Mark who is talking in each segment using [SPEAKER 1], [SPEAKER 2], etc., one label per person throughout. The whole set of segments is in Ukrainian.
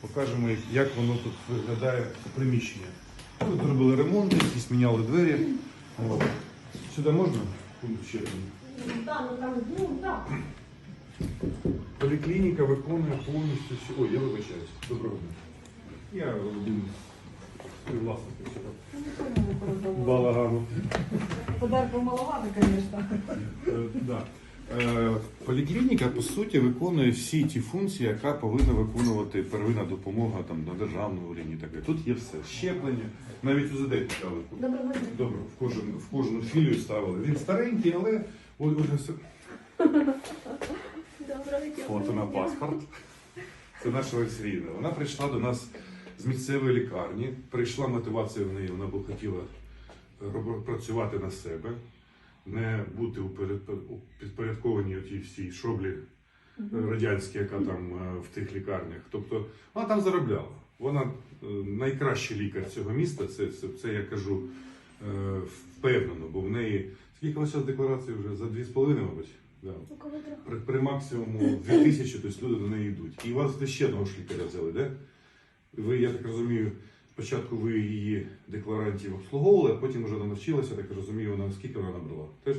[SPEAKER 1] покажемо, як- воно тут виглядає приміщення. Тут робили ремонт, якісь міняли двері. От. Сюди можна? Ще
[SPEAKER 2] ну там, ну.
[SPEAKER 1] Поліклініка виконує повністю. Ой, я вибачаюсь. Доброго дня. Я один з співвласників цього балагану.
[SPEAKER 3] Подарков маловато, звісно.
[SPEAKER 1] Е, Поліклініка, по суті, виконує всі ті функції, яка повинна виконувати первинна допомога там, на державному рівні. і Так. далі. Тут є все. Щеплення, навіть УЗД ставили.
[SPEAKER 2] Доброго дня.
[SPEAKER 1] Добре, в кожну, в кожну філію ставили. Він старенький, але ось ось. От вона паспорт. Це наша Олексіївна. Вона прийшла до нас з місцевої лікарні. Прийшла мотивація в неї. Вона б хотіла працювати на себе, не бути у підпорядкованій тій всій шоблі радянській, яка там е, в тих лікарнях. Тобто вона там заробляла. Вона е, найкращий лікар цього міста. Це, це, це я кажу е, впевнено, бо в неї скільки зараз декларацій вже за 2,5, мабуть. Да. При, при максимуму 2000, тобто люди до неї йдуть. І вас ще одного ж лікаря взяли, де? Ви, я так розумію, спочатку ви її декларантів обслуговували, а потім вже навчилася, так розумію, вона скільки вона набрала? Теж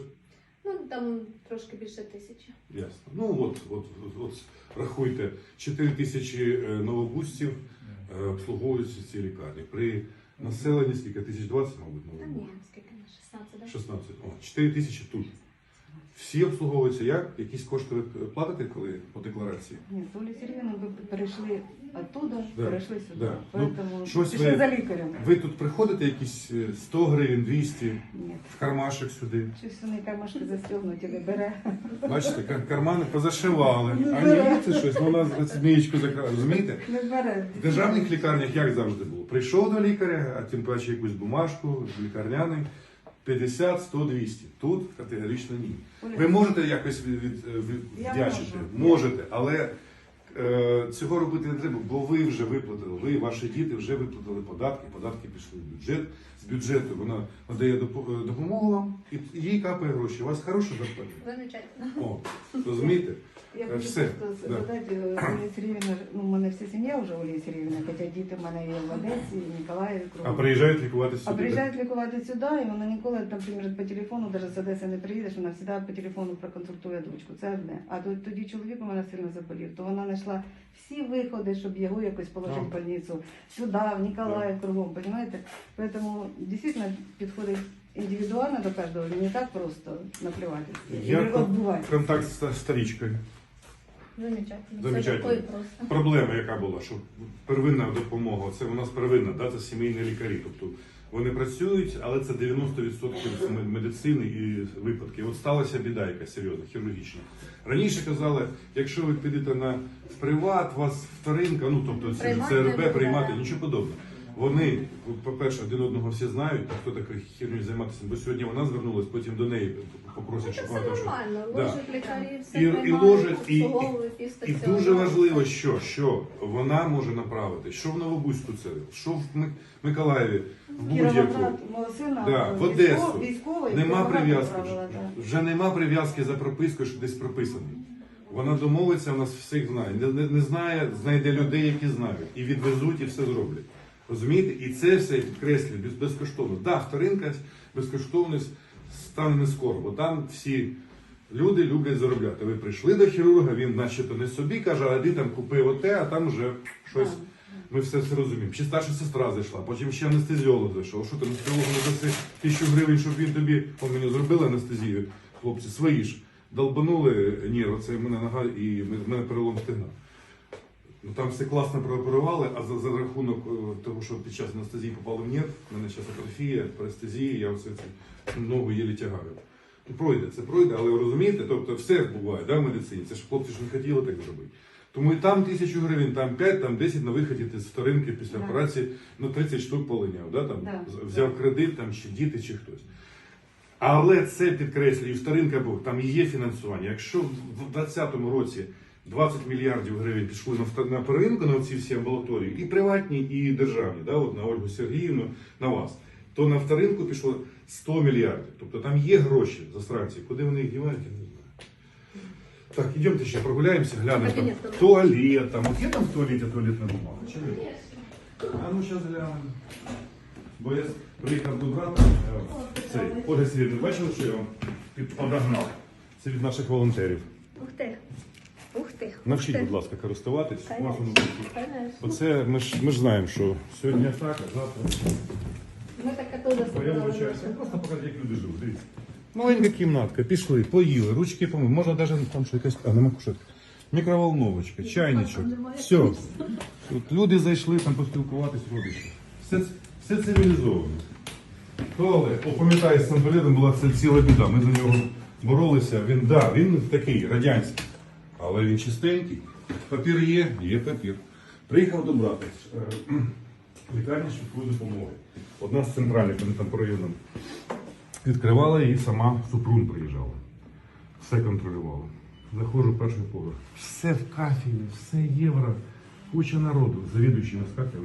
[SPEAKER 2] Ну там трошки більше тисячі.
[SPEAKER 1] ясно. Ну от, от, от, от рахуйте, 4 тисячі е, новобустів е, обслуговуються в цій лікарні. При населенні скільки? 1020, мабуть,
[SPEAKER 2] Та ні, скільки на 16, да?
[SPEAKER 1] 16. О, 4 тисячі тут. Всі обслуговуються як? Якісь кошти ви платите, коли по декларації?
[SPEAKER 3] Ні, з Олі Сергіївною ви перейшли оттуда,
[SPEAKER 1] Да,
[SPEAKER 3] перейшли сюди.
[SPEAKER 1] да. Ну,
[SPEAKER 3] Поэтому
[SPEAKER 1] щось
[SPEAKER 3] пішли
[SPEAKER 1] ви-
[SPEAKER 3] за лікарем.
[SPEAKER 1] Ви тут приходите якісь е, 100 гривень, 200
[SPEAKER 3] Ні.
[SPEAKER 1] в кармашек сюди.
[SPEAKER 3] Щось вони кармашки застегнуті, не бере.
[SPEAKER 1] Бачите, кар- кармани позашивали.
[SPEAKER 3] Ну,
[SPEAKER 1] А ні, це щось, ну, у нас змієчку закрали. Розумієте?
[SPEAKER 3] Не бере.
[SPEAKER 1] В державних лікарнях як завжди було? Прийшов до лікаря, а тим паче якусь бумажку, лікарняний, 50, 100, 200. Тут категорично ні. Ви можете якось від, від, від,
[SPEAKER 3] Я
[SPEAKER 1] вдячити? Можете, але цього робити не треба, бо ви вже виплатили, ви, ваші діти вже виплатили податки, податки пішли в бюджет. З бюджету вона надає е, допомогу вам, і їй капає гроші. У вас хороша зарплата.
[SPEAKER 2] Замечательно.
[SPEAKER 1] О, розумієте?
[SPEAKER 3] Я
[SPEAKER 1] Е,
[SPEAKER 3] хочу
[SPEAKER 1] все,
[SPEAKER 3] просто
[SPEAKER 1] да.
[SPEAKER 3] задати е, Олі Сергіївна, ну, у мене вся сім'я вже Олі Сергіївна, хоча діти в мене є в Одесі, в Ніколаєві,
[SPEAKER 1] А
[SPEAKER 3] кругом.
[SPEAKER 1] приїжджають лікуватися
[SPEAKER 3] А
[SPEAKER 1] сюди.
[SPEAKER 3] приїжджають лікувати сюди, і вона ніколи, наприклад, по телефону, навіть з Одеси не приїдеш, вона завжди по телефону проконсультує дочку. Це одне. А то- тоді чоловік у мене сильно заболів, то вона знайшла всі виходи, щоб його якось положити в больницю. Сюди, в Ніколаїв, кругом, розумієте? Тому дійсно підходить індивідуально до кожного, не так просто наплювати.
[SPEAKER 1] Я
[SPEAKER 3] І.
[SPEAKER 1] Контакт з старічкою.
[SPEAKER 2] Замечательно.
[SPEAKER 1] Замечательно.
[SPEAKER 2] Просто.
[SPEAKER 1] Проблема, яка була, що первинна допомога, це у нас первинна, да, це сімейні лікарі. Тобто вони працюють, але це 90% медицини і випадки. От сталася біда якась серйозна, хірургічна. Раніше казали, якщо ви підете на приват, вас вторинка, ну тобто це ЦРБ приймати, нічого подобного. Вони, по-перше, один одного всі знають, хто такою херню займатися, бо сьогодні вона звернулась, потім до неї попросять, щоб вона
[SPEAKER 2] нормально.
[SPEAKER 1] Да. І- і ложать, і- і-
[SPEAKER 2] і
[SPEAKER 1] дуже важливо, що, що вона може направити, що в Новобузьку це, що в Миколаєві, будь-яку. Да, в
[SPEAKER 3] військо-
[SPEAKER 1] Одесу. Нема прив'язки. Вже. нема прив'язки за пропискою, що десь прописаний. Вона домовиться, вона всіх знає. Не, не, не знає, знайде людей, які знають. І відвезуть, і все зроблять. Розумієте? І це все підкреслює без, безкоштовно. Да, вторинка, безкоштовність стане не скоро, бо там всі люди люблять заробляти. Ви прийшли до хірурга, він начебто не собі каже, а ти там купив оте, а там вже щось. Ми все це розуміємо. Чи старша сестра зайшла, потім ще анестезіолог зайшов. Що ти анестезіологу не даси тисячу гривень, щоб він тобі он мені зробили анестезію, хлопці, свої ж. Долбанули нерв, це мене нога і мене перелом стегна. Ну там все класно прооперували, а за, за рахунок е, того, що під час анестезії попали в нерв, в мене зараз атрофія, парестезія, я оце цю ногу єлі тягаю. Ну, пройде, це пройде, але ви розумієте, тобто все буває да, в медицині. Це ж хлопці ж не хотіли так зробити. Тому і там тисячу гривень, там 5, там 10 на виході ти з вторинки після
[SPEAKER 3] Да.
[SPEAKER 1] операції ну 30 штук полиняв, да, там,
[SPEAKER 3] Да.
[SPEAKER 1] взяв кредит, там, чи діти, чи хтось. Але це підкреслює, і вторинка був, там є фінансування. Якщо в 2020 році 20 мільярдів гривень пішли на, на первинку, на ці всі амбулаторії, і приватні, і державні, да, от на Ольгу Сергіївну, на вас, то на вторинку пішло 100 мільярдів. Тобто там є гроші засранці. Куди вони їх дівають, я не знаю. Так, идемте ще прогуляємося, глянемо там. Туалет, там. От є там в туалеті туалетна бумага? Чи ні? А ну зараз глянемо. Бо я приїхав до брата, е, цей, Ольга Сергійовна, бачили, що я вам під- подогнав? Це від наших волонтерів.
[SPEAKER 2] Ух ти. Ух ти.
[SPEAKER 1] Навчіть, будь ласка, користуватись. У вас воно буде.
[SPEAKER 2] Конечно.
[SPEAKER 1] Оце ми ж, ми ж знаємо, що сьогодні так, а завтра.
[SPEAKER 2] Ми так оттуда
[SPEAKER 1] Бо я вибачаюся, просто покажу, як люди живуть. Дивіться. Маленька кімнатка, пішли, поїли, ручки помили. Можна навіть там що якась. А, нема кушетки. Мікроволновочка, чайничок. Все. Тут люди зайшли там поспілкуватись, родичі. Все, все цивілізовано. Туалет. О, пам'ятаю, з цим була це ціла біда. Ми за нього боролися. Він, да, він такий радянський, але він чистенький. Папір є, є папір. Приїхав до брата. Е, Лікарня швидкої допомоги. Одна з центральних, вони там по районам. Відкривала і сама Супрун приїжджала. Все контролювала. Заходжу перший поверх. Все в кафі, все євро. Куча народу. Завідуючий на кафе.